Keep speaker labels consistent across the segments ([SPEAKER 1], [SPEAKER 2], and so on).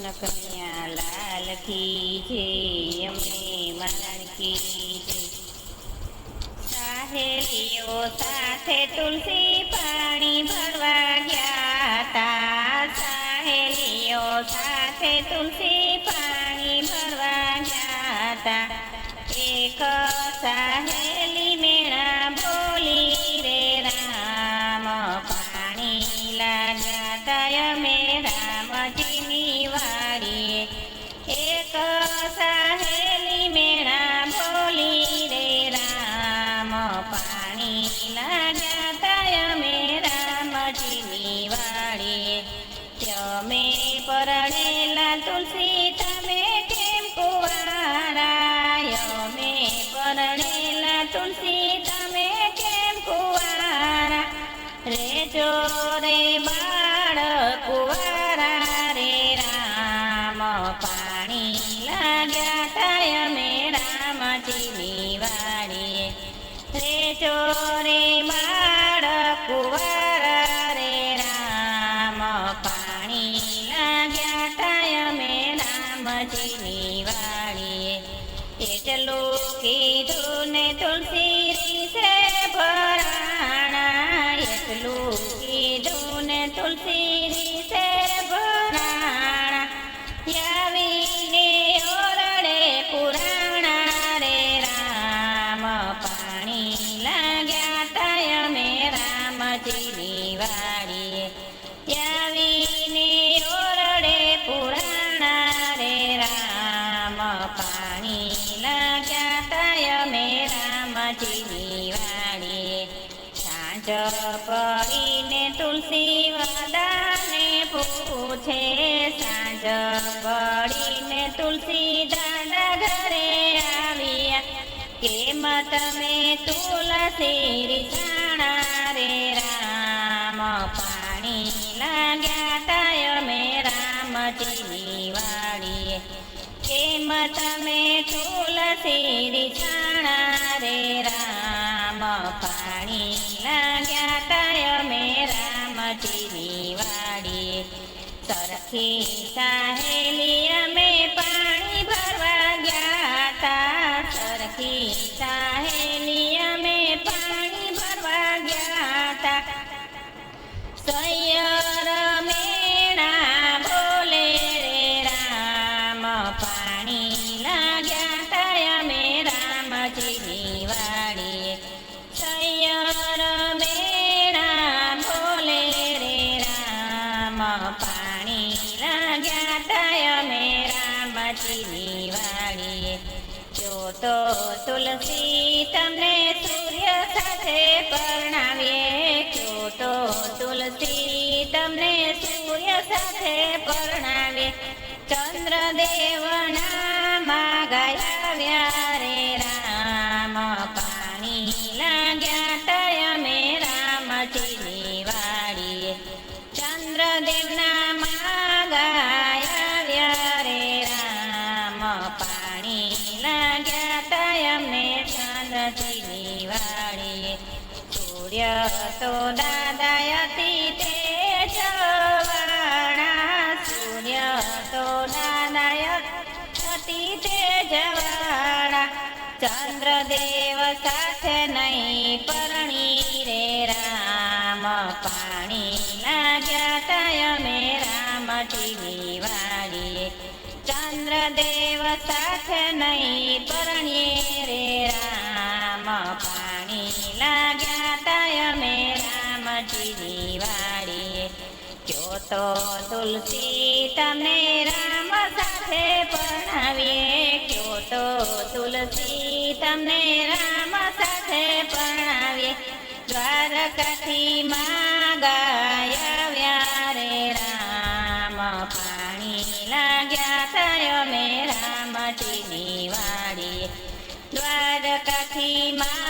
[SPEAKER 1] કૃષ્ણ કન્યા લાલ કી જય, અમને મરણ કી જય. સાહેલીઓ સાથે તુલસી પાણી ભરવા ગયા તા. સાહેલીઓ સાથે તુલસી પાણી ભરવા ગયા તા. એક સાહેલી તમે પરણેલા તુલસી, તમે કેમ કુવારાય અમે પરણેલા તુલસી, તમે કેમ કુવારા રેજો રે બાળ કુવારા, રે રામ પાણી લાગ્યા તાય મે રામજીની વાડીએ રેજો રે રામજીની વાડીએ સાંજ પડીને તુલસી વદાને પૂછે, સાંજ પડીને તુલસી દાદા ઘરે આવ્યા કેમ તમે તુલસી રીસાણા રે રામ? પાણી લાગ્યા તાય મે રામજીની કેમ તમે તુલસી છાણા રે રામ પાણી લાગ્યા તય મે રામજીની વાડી. સરખી સાહેલી અમે પાણી ભરવા ગયા તા. સરખી સાહેલી અમે પાણી ભરવા ગયા તા. સૈયર રામજીની વાડીએ જો તો તુલસી તમને સૂર્ય સાથે પરણાવીએ. જો તો તુલસી તમને સૂર્ય સાથે પરણાવીએ. ચંદ્રદેવના માગાવ્યા રે તો દાદાયતી તે જવાણા સૂર્ય તો દાદાયતી તે જવાણા ચંદ્રદેવ સાથે નહીં પરણી રે રામ. પાણી લાગ્યા તય મે રામજીની વાડીએ ચંદ્રદેવ સાથે નહીં પરણીએ રે રામ. પાણી લાગ્યા તો તુલસી તમને રામ સાથે પરણાવીએ ક્યો તો તુલસી તમને રામ સાથે પરણાવીએ. દ્વારકાથી માગાયા રે રામ, પાણી લાગ્યા થયો મે રામજીની વાડીએ. દ્વારકાથી માગાયા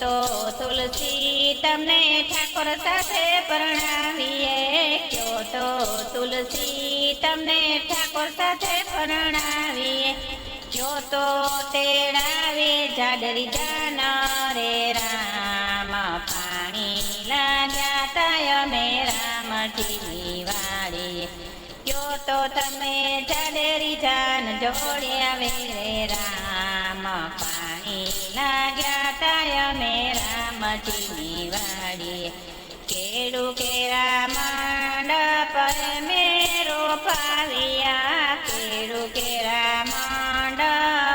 [SPEAKER 1] તો તુલસી તમને ઠાકોર સાથે પરણાવીએ. ક્યો તો તુલસી તમને ઠાકોર સાથે પરણાવીએ. જો તો તેડાવે જાડરી જાના રે રામ. પાણી લાગ્યા તાય મે રામજીની વાળીએ કયો તો તમે જાડરી જાન જોડ્યા વે રામ. લાગ્યા તાય અમે રામજીની વાડીએ. કેળું કેરા માંડ પર મેરો પાવિયા. કેળું કેરા માંડ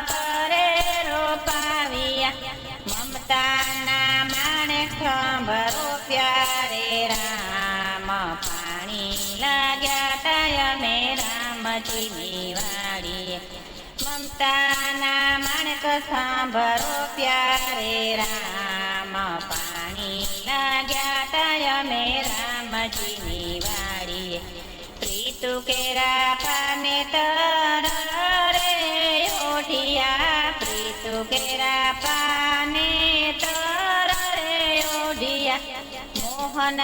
[SPEAKER 1] પરે રોપાવિયા મમતાના માણેક ખંભરો પ્યારે રામ. પાણી લાગ્યા તાય અમે રામજીની મમતાના માણક સાંભળો પ્યારે રામ. પાણી લાગ્યા તાય મે રામજીની વાડી પ્રીતુ કેરા પાને તર રે ઓઢિયા. પ્રીતુ કેરા પાને તર રે ઓઢિયા. મોહન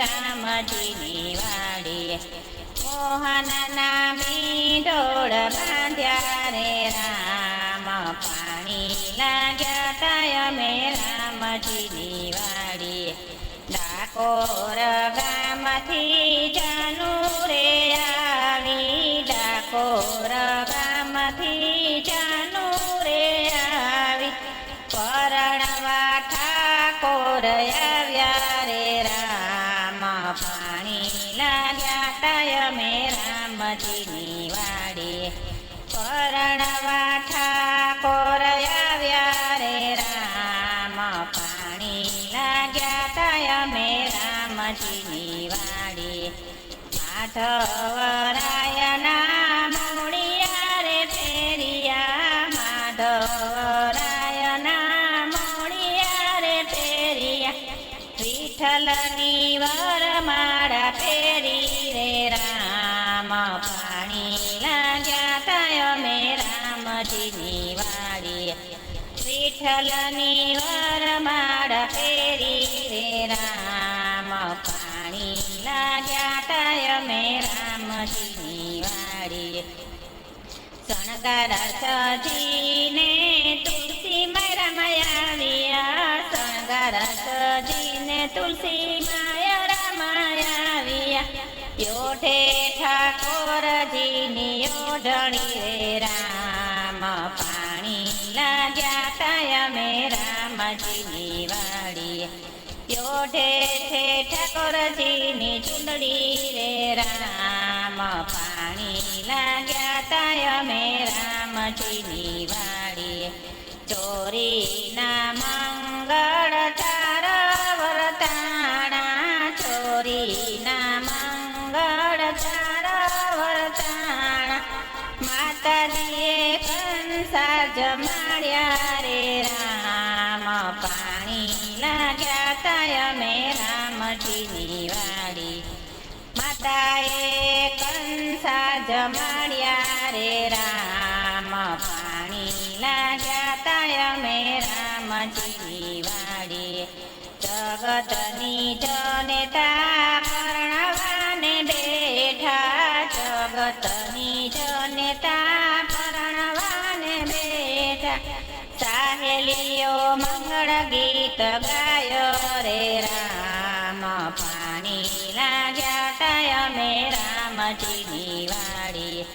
[SPEAKER 1] રામજીની વાડી મોહન નામી ઢોળ બાંધ્યા રે રામ. પાણી લાગ્યા તાય મે રામજીની વાડી ડાકોર ગામથી જાનુ રે આવી ડાકોર ગામથી જાનુ રામજીની વાડી, માધવરાયના મોડિયા રે ફેરિયા, માધવરાયના મોડિયા રે ફેરિયા વિઠ્ઠલની વરમાળા ફેરી રે રામ, પાણી લાગ્યા તાય મે રામજીની વાડી. વિઠ્ઠલની વરમાળા ફેરી રે રામ તાય અમે રામજીની વાડી શણગાર તુલસી મારા માયાવિયા શણગાર તુલસી માયા રામાયાવિયા યોઠે ઠાકોરજીની યોઢણી રે રામ પાણી લાગ્યા તાય અમે રામજીની વાડી યોઢે ઠાકોરજીની ચૂંદડી રે રામ. પાણી લાગ્યા તાય મે રામજીની વાડી ચોરીના મંગળ વાડી માતાએ કંસા જમાડ્યા રે રામ. પાણી લાગ્યા તાય મે રામજી વાડી. જગતની જનેતા પરણવાને બેઠા. જગતની જનેતા પરણવાને બેઠા. સાહેલીઓ મંગળ ગીત ગાયો રે રામ. તાય અમે રામજીની વાડી.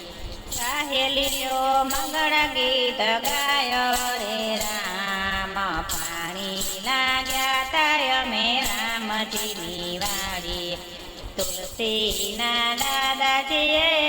[SPEAKER 1] સાહેલીઓ મંગળ ગીત ગાયો રે રામ. પાણી લાગ્યા તાય અમે રામજીની વાડી. તુલસીના દાદાજીએ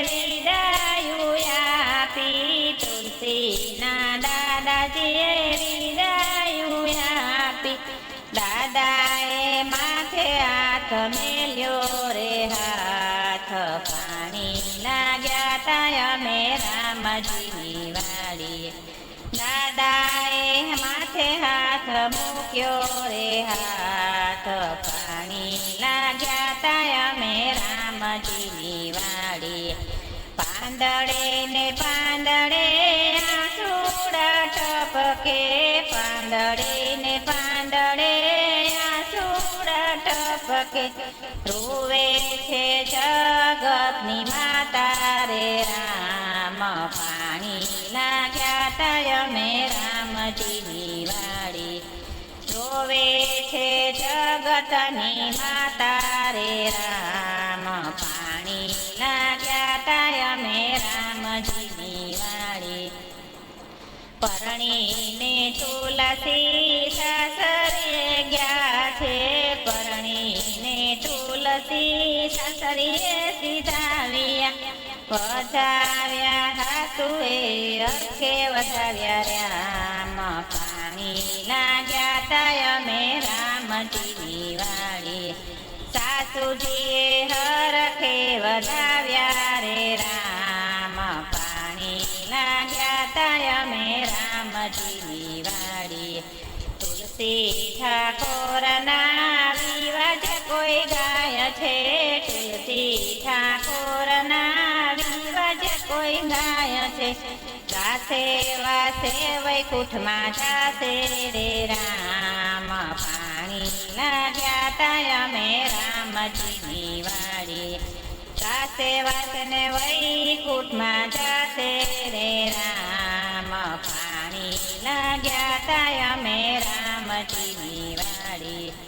[SPEAKER 1] દાદાએ માથે હાથ મૂક્યો રે હાથ. પાણી લાગ્યા તા અમે રામજીની વાડી. પાંદડે ને પાંદડે આસુડા ટપકે. પાંદડે ને પાંદડે આસુડા ટપકે. રૂવે છે જગતની માતા રે રામ. પાણી લાગ્યા તા અમે રામજીની વાડી. પરણીને તુલસી સાસરે ગયા છે. પરણીને તુલસી સાસરીએ સીધાવ્યા. વધાવ્યા હાસુએ અર્કે વધાવ્યા રામ. પાણી લાગ્યા તાય અમે રામજીની વાડી સાસુજીએ હરખે વધાવ્યા રે રામ. પાણી લાગ્યા તય મે રામજીની વાડી. તુલસી ઠાકોરના વિવાજ કોઈ ગાય છે? તુલસી ઠાકોરના વિવાજ કોઈ ગાય છે? ગાસે વાસે વૈકુંઠમાં જાશે રે રામ. પાણી લાગ્યા તા મે રામજીની વાડી કાસે વાસને વૈકુટમાં જાતે રે રામ પાણી લાગ્યા તા મે રામજીની વાડી.